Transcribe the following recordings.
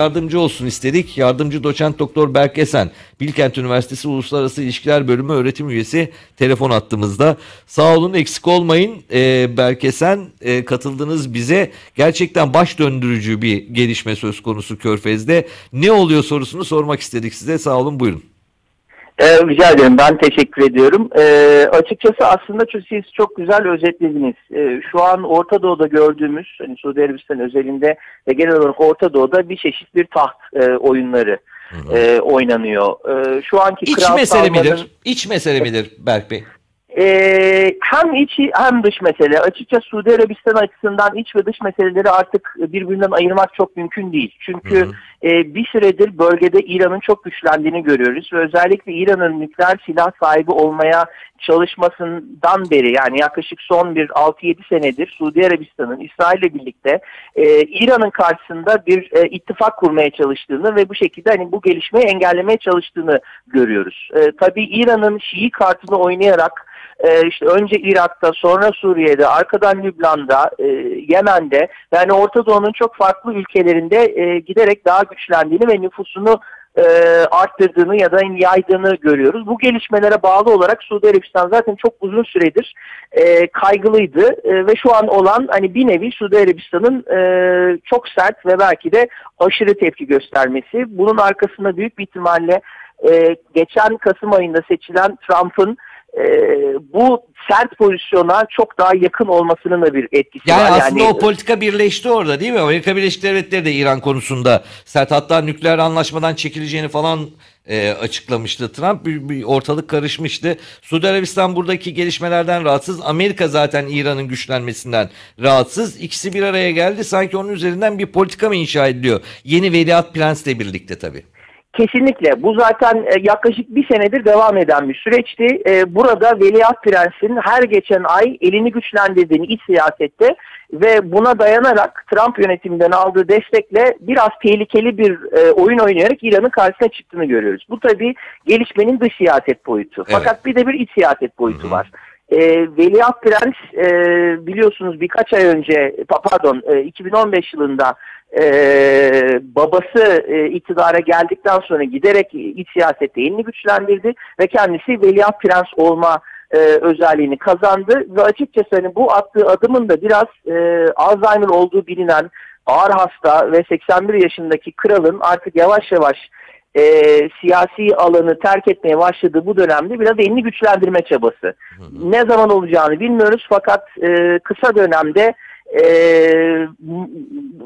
yardımcı olsun istedik. Yardımcı doçent doktor Berk Esen, Bilkent Üniversitesi Uluslararası İlişkiler Bölümü öğretim üyesi telefon attığımızda. Sağ olun eksik olmayın ee, Berk Esen e, katıldınız bize. Gerçekten baş döndürücü bir gelişme söz konusu Körfez'de. Ne oluyor sorusunu sormak istedik size. Sağ olun buyurun. Ee, rica ederim. Ben teşekkür ediyorum. Ee, açıkçası aslında siz çok güzel özetlediniz. Ee, şu an Orta Doğu'da gördüğümüz, hani Suudi Arabistan özelinde ve genel olarak Orta Doğu'da bir çeşit bir taht e, oyunları e, oynanıyor. E, şu anki İç mesele midir? İç mesele midir Berk Bey? Ee, hem içi hem dış mesele. Açıkçası Suudi Arabistan açısından iç ve dış meseleleri artık birbirinden ayırmak çok mümkün değil. Çünkü Hı hı. e, bir süredir bölgede İran'ın çok güçlendiğini görüyoruz ve özellikle İran'ın nükleer silah sahibi olmaya çalışmasından beri yani yaklaşık son bir 6-7 senedir Suudi Arabistan'ın İsrail'le birlikte e, İran'ın karşısında bir e, ittifak kurmaya çalıştığını ve bu şekilde hani bu gelişmeyi engellemeye çalıştığını görüyoruz. E, tabii İran'ın Şii kartını oynayarak e, işte önce Irak'ta sonra Suriye'de arkadan Lübnan'da e, Yemen'de yani Orta Doğu'nun çok farklı ülkelerinde e, giderek daha güçlendiğini ve nüfusunu e, arttırdığını ya da yaydığını görüyoruz. Bu gelişmelere bağlı olarak Suudi Arabistan zaten çok uzun süredir kaygılıydı ve şu an olan hani bir nevi Suudi Arabistan'ın çok sert ve belki de aşırı tepki göstermesi. Bunun arkasında büyük bir ihtimalle geçen Kasım ayında seçilen Trump'ın e, bu sert pozisyona çok daha yakın olmasının da bir etkisi Yani var. aslında o politika birleşti orada değil mi? Amerika Birleşik Devletleri de İran konusunda sert hatta nükleer anlaşmadan çekileceğini falan e, açıklamıştı Trump. Bir, bir ortalık karışmıştı. Suudi Arabistan buradaki gelişmelerden rahatsız. Amerika zaten İran'ın güçlenmesinden rahatsız. İkisi bir araya geldi. Sanki onun üzerinden bir politika mı inşa ediliyor? Yeni Veliaht Prens'le birlikte tabii. Kesinlikle. Bu zaten e, yaklaşık bir senedir devam eden bir süreçti. E, Burada Veliaht Prens'in her geçen ay elini güçlendirdiğini iç siyasette ve buna dayanarak Trump yönetiminden aldığı destekle biraz tehlikeli bir e, oyun oynayarak İran'ın karşısına çıktığını görüyoruz. Bu tabii gelişmenin dış siyaset boyutu. Evet. Fakat bir de bir iç siyaset boyutu Hı hı. var. E, Veliaht Prens e, biliyorsunuz birkaç ay önce pa- pardon e, 2015 yılında e, babası e, iktidara geldikten sonra giderek iç siyasette elini güçlendirdi ve kendisi Veliaht Prens olma e, özelliğini kazandı ve açıkçası hani bu attığı adımın da biraz e, Alzheimer olduğu bilinen ağır hasta ve 81 yaşındaki kralın artık yavaş yavaş e, siyasi alanı terk etmeye başladığı bu dönemde biraz elini güçlendirme çabası. Ne zaman olacağını bilmiyoruz fakat e, kısa dönemde e,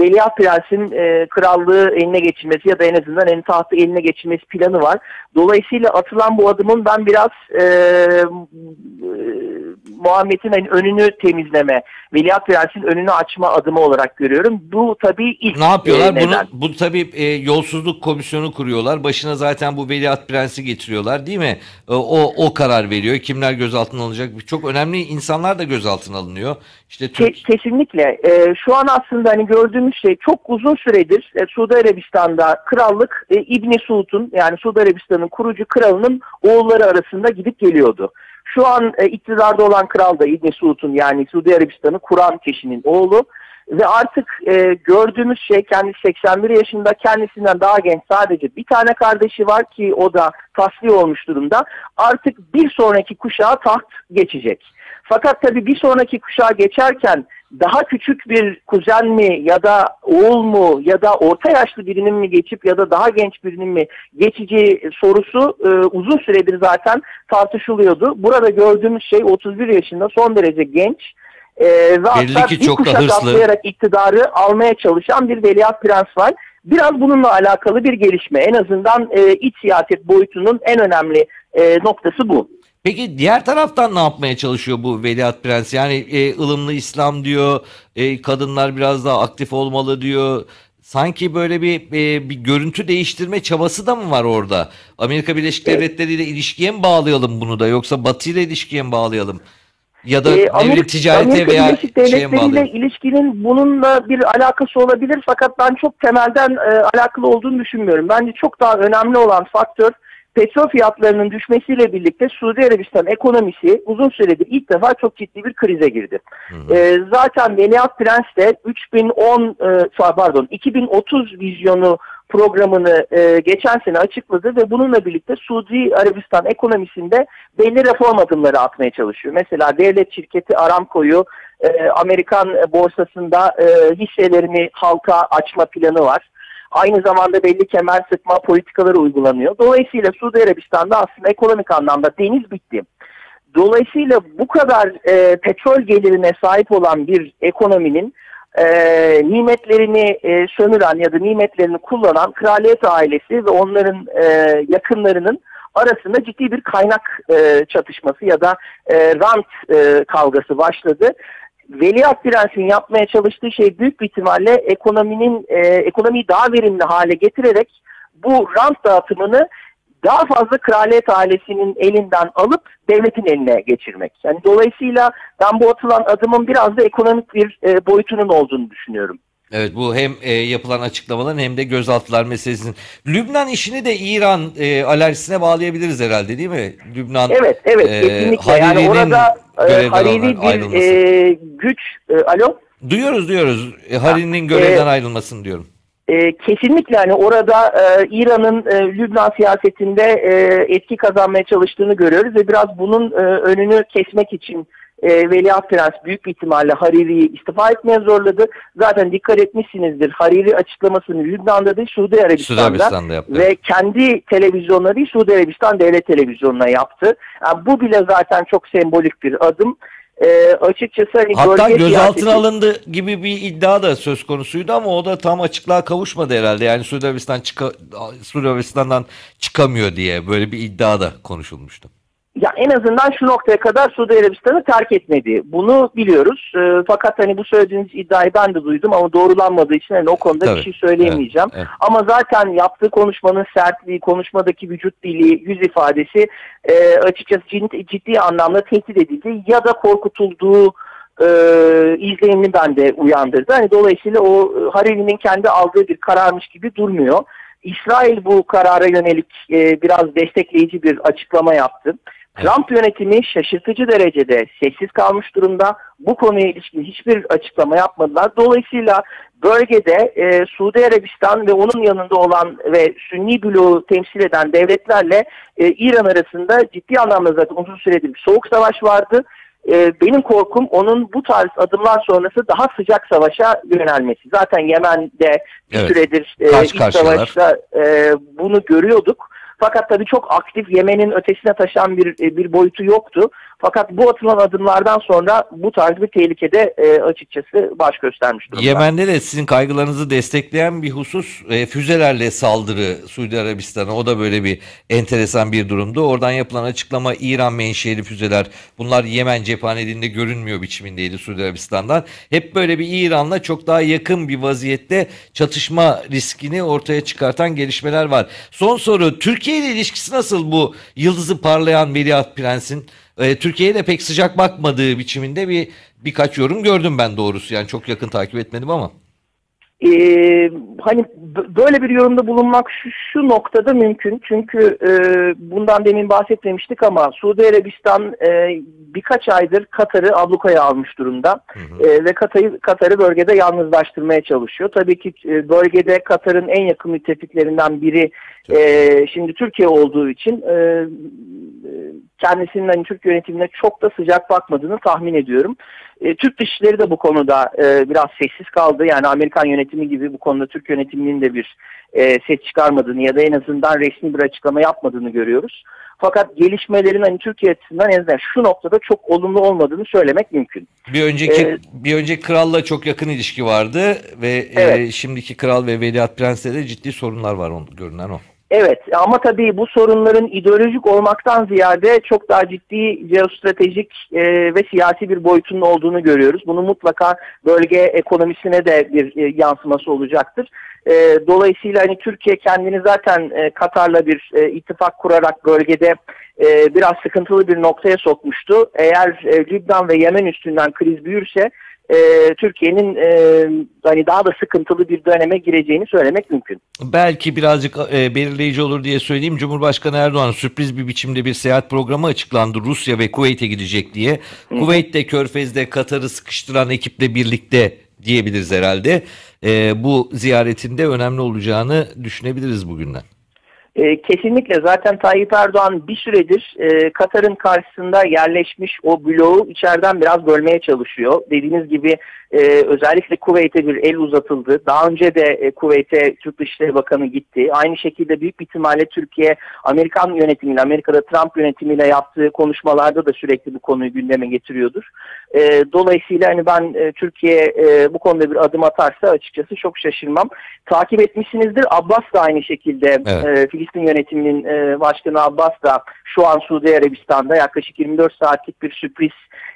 Veliaht Prens'in e, krallığı eline geçirmesi ya da en azından en tahtı eline geçirmesi planı var. Dolayısıyla atılan bu adımın ben biraz e, e, Muhammed'in hani önünü temizleme, Veliaht Prens'in önünü açma adımı olarak görüyorum. Bu tabii ilk Ne yapıyorlar? e, Bunu bu tabii e, yolsuzluk komisyonu kuruyorlar. Başına zaten bu Veliaht Prensi getiriyorlar değil mi? E, o o karar veriyor. Kimler gözaltına alınacak? Çok önemli insanlar da gözaltına alınıyor. İşte Ke- Türk kesinlikle. Ee, şu an aslında hani gördüğümüz şey çok uzun süredir e, Suudi Arabistan'da krallık e, İbni Suud'un yani Suudi Arabistan'ın kurucu kralının oğulları arasında gidip geliyordu. Şu an e, iktidarda olan kral da İbni Suud'un yani Suudi Arabistan'ı kuran kişinin oğlu ve artık e, gördüğümüz şey kendisi 81 yaşında kendisinden daha genç sadece bir tane kardeşi var ki o da tasfiye olmuş durumda. Artık bir sonraki kuşağa taht geçecek. Fakat tabii bir sonraki kuşağa geçerken daha küçük bir kuzen mi ya da oğul mu ya da orta yaşlı birinin mi geçip ya da daha genç birinin mi geçeceği sorusu e, uzun süredir zaten tartışılıyordu. Burada gördüğümüz şey 31 yaşında son derece genç e, ve hatta bir çok kuşak atlayarak iktidarı almaya çalışan bir veliaht prens var. Biraz bununla alakalı bir gelişme. En azından e, iç siyaset boyutunun en önemli e, noktası bu. Peki diğer taraftan ne yapmaya çalışıyor bu Veliaht Prens? Yani e, ılımlı İslam diyor, e, kadınlar biraz daha aktif olmalı diyor. Sanki böyle bir e, bir görüntü değiştirme çabası da mı var orada? Amerika Birleşik Devletleri ile ilişkiye mi bağlayalım bunu da yoksa Batı ile ilişkiye mi bağlayalım? Ya da Ee, Amerika- ticarete Amerika veya Birleşik Devletleri ile bağlayalım? ilişkinin bununla bir alakası olabilir fakat ben çok temelden e, alakalı olduğunu düşünmüyorum. Bence çok daha önemli olan faktör petrol fiyatlarının düşmesiyle birlikte Suudi Arabistan ekonomisi uzun süredir ilk defa çok ciddi bir krize girdi. E, zaten Veliaht Prens de 3010 e, pardon 2030 vizyonu programını e, geçen sene açıkladı ve bununla birlikte Suudi Arabistan ekonomisinde belli reform adımları atmaya çalışıyor. Mesela devlet şirketi Aramco'yu e, Amerikan borsasında e, hisselerini halka açma planı var. Aynı zamanda belli kemer sıkma politikaları uygulanıyor. Dolayısıyla Suudi Arabistan'da aslında ekonomik anlamda deniz bitti. Dolayısıyla bu kadar e, petrol gelirine sahip olan bir ekonominin e, nimetlerini e, sömüren ya da nimetlerini kullanan kraliyet ailesi ve onların e, yakınlarının arasında ciddi bir kaynak e, çatışması ya da e, rant e, kavgası başladı. Veliaht Prens'in yapmaya çalıştığı şey büyük bir ihtimalle ekonominin e, ekonomiyi daha verimli hale getirerek bu rant dağıtımını daha fazla kraliyet ailesinin elinden alıp devletin eline geçirmek. Yani dolayısıyla ben bu atılan adımın biraz da ekonomik bir e, boyutunun olduğunu düşünüyorum. Evet bu hem e, yapılan açıklamaların hem de gözaltılar meselesinin. Lübnan işini de İran e, alerjisine bağlayabiliriz herhalde değil mi? Lübnan Evet evet e, kesinlikle. Yani orada e, Hariri bir e, güç. E, alo? Duyuyoruz duyuyoruz. E, Hariri'nin görevden ayrılmasını diyorum. E, kesinlikle hani orada e, İran'ın e, Lübnan siyasetinde e, etki kazanmaya çalıştığını görüyoruz ve biraz bunun e, önünü kesmek için e, Veliaht Prens büyük bir ihtimalle Hariri'yi istifa etmeye zorladı. Zaten dikkat etmişsinizdir Hariri açıklamasını Lübnan'da değil Suudi Suudi Arabistan'da, Arabistan'da yaptı. ve kendi televizyonları değil Suudi Arabistan devlet televizyonuna yaptı. Yani bu bile zaten çok sembolik bir adım. E, açıkçası hani Hatta gözaltına siyaseti- alındı gibi bir iddia da söz konusuydu ama o da tam açıklığa kavuşmadı herhalde. Yani Suudi Arabistan çıka, Suudi Arabistan'dan çıkamıyor diye böyle bir iddia da konuşulmuştu. Ya en azından şu noktaya kadar Suudi Arabistan'ı terk etmedi. Bunu biliyoruz. Ee, fakat hani bu söylediğiniz iddiayı ben de duydum ama doğrulanmadığı için hani o konuda Tabii. bir şey söyleyemeyeceğim. Evet, evet. Ama zaten yaptığı konuşmanın sertliği, konuşmadaki vücut dili, yüz ifadesi e, açıkçası ciddi, ciddi anlamda tehdit edildi ya da korkutulduğu e, izlenimini bende uyandırdı. Hani dolayısıyla o e, Hariri'nin kendi aldığı bir kararmış gibi durmuyor. İsrail bu karara yönelik e, biraz destekleyici bir açıklama yaptı. Trump yönetimi şaşırtıcı derecede sessiz kalmış durumda. Bu konuya ilişkin hiçbir açıklama yapmadılar. Dolayısıyla bölgede e, Suudi Arabistan ve onun yanında olan ve Sünni bloğu temsil eden devletlerle e, İran arasında ciddi anlamda zaten uzun süredir bir soğuk savaş vardı. E, benim korkum onun bu tarz adımlar sonrası daha sıcak savaşa yönelmesi. Zaten Yemen'de bir Evet. süredir e, iç savaşta e, bunu görüyorduk. Fakat tabii çok aktif Yemen'in ötesine taşan bir e, bir boyutu yoktu. Fakat bu atılan adımlardan sonra bu tarz bir tehlikede e, açıkçası baş göstermiş durumda. Yemen'de de sizin kaygılarınızı destekleyen bir husus e, füzelerle saldırı Suudi Arabistan'a. O da böyle bir enteresan bir durumdu. Oradan yapılan açıklama İran menşeli füzeler. Bunlar Yemen cephaneliğinde görünmüyor biçimindeydi Suudi Arabistan'dan. Hep böyle bir İran'la çok daha yakın bir vaziyette çatışma riskini ortaya çıkartan gelişmeler var. Son soru Türkiye ile ilişkisi nasıl bu yıldızı parlayan Veliaht Prens'in? E, Türkiye'ye de pek sıcak bakmadığı biçiminde bir birkaç yorum gördüm ben doğrusu. Yani çok yakın takip etmedim ama. Ee, hani böyle bir yorumda bulunmak şu, şu noktada mümkün. Çünkü e, bundan demin bahsetmemiştik ama Suudi Arabistan e, birkaç aydır Katar'ı ablukaya almış durumda. E, ve Katar'ı, Katar'ı bölgede yalnızlaştırmaya çalışıyor. Tabii ki e, bölgede Katar'ın en yakın müttefiklerinden biri e, şimdi Türkiye olduğu için e, kendisinin hani Türk yönetimine çok da sıcak bakmadığını tahmin ediyorum. E, Türk dışişleri de bu konuda e, biraz sessiz kaldı. Yani Amerikan yönetimi gibi bu konuda Türk yönetiminin de bir e, ses çıkarmadığını ya da en azından resmi bir açıklama yapmadığını görüyoruz. Fakat gelişmelerin hani Türkiye açısından en azından şu noktada çok olumlu olmadığını söylemek mümkün. Bir önceki Evet. bir önceki kralla çok yakın ilişki vardı ve e, Evet. şimdiki kral ve veliaht prensle de ciddi sorunlar var on, görünen o. Evet ama tabii bu sorunların ideolojik olmaktan ziyade çok daha ciddi jeostratejik e, ve siyasi bir boyutunun olduğunu görüyoruz. Bunu mutlaka bölge ekonomisine de bir e, yansıması olacaktır. E, dolayısıyla hani Türkiye kendini zaten e, Katar'la bir e, ittifak kurarak bölgede e, biraz sıkıntılı bir noktaya sokmuştu. Eğer e, Lübnan ve Yemen üstünden kriz büyürse e, Türkiye'nin e, hani daha da sıkıntılı bir döneme gireceğini söylemek mümkün. Belki birazcık e, belirleyici olur diye söyleyeyim. Cumhurbaşkanı Erdoğan sürpriz bir biçimde bir seyahat programı açıklandı. Rusya ve Kuveyt'e gidecek diye. Kuveyt'te Körfez'de Katar'ı sıkıştıran ekiple birlikte diyebiliriz herhalde. e, bu ziyaretinde önemli olacağını düşünebiliriz bugünden. E, kesinlikle zaten Tayyip Erdoğan bir süredir e, Katar'ın karşısında yerleşmiş o bloğu içeriden biraz bölmeye çalışıyor. Dediğiniz gibi e, özellikle Kuveyt'e bir el uzatıldı. Daha önce de e, Kuveyt'e Türk Dışişleri Bakanı gitti. Aynı şekilde büyük ihtimalle Türkiye Amerikan yönetimiyle, Amerika'da Trump yönetimiyle yaptığı konuşmalarda da sürekli bu konuyu gündeme getiriyordur. E, dolayısıyla hani ben e, Türkiye e, bu konuda bir adım atarsa açıkçası çok şaşırmam. Takip etmişsinizdir. Abbas da aynı şekilde Evet. e, Filistin yönetiminin e, başkanı Abbas da şu an Suudi Arabistan'da yaklaşık 24 saatlik bir sürpriz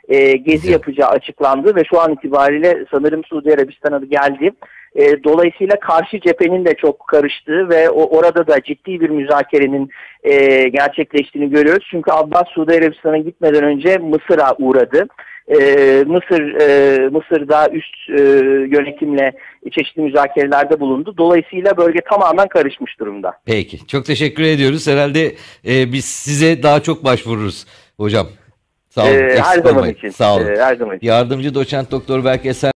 e, gezi yapacağı açıklandı ve şu an itibariyle sanırım Suudi Arabistan'a geldi. E, dolayısıyla karşı cephenin de çok karıştığı ve o, orada da ciddi bir müzakerenin e, gerçekleştiğini görüyoruz. Çünkü Abbas Suudi Arabistan'a gitmeden önce Mısır'a uğradı. E, Mısır e, Mısır'da üst e, yönetimle çeşitli müzakerelerde bulundu. Dolayısıyla bölge tamamen karışmış durumda. Peki. Çok teşekkür ediyoruz. Herhalde e, biz size daha çok başvururuz hocam. Sağ olun. E, eksik her zaman için. Sağ olun. E, her zaman için. Yardımcı doçent doktor Berk Esen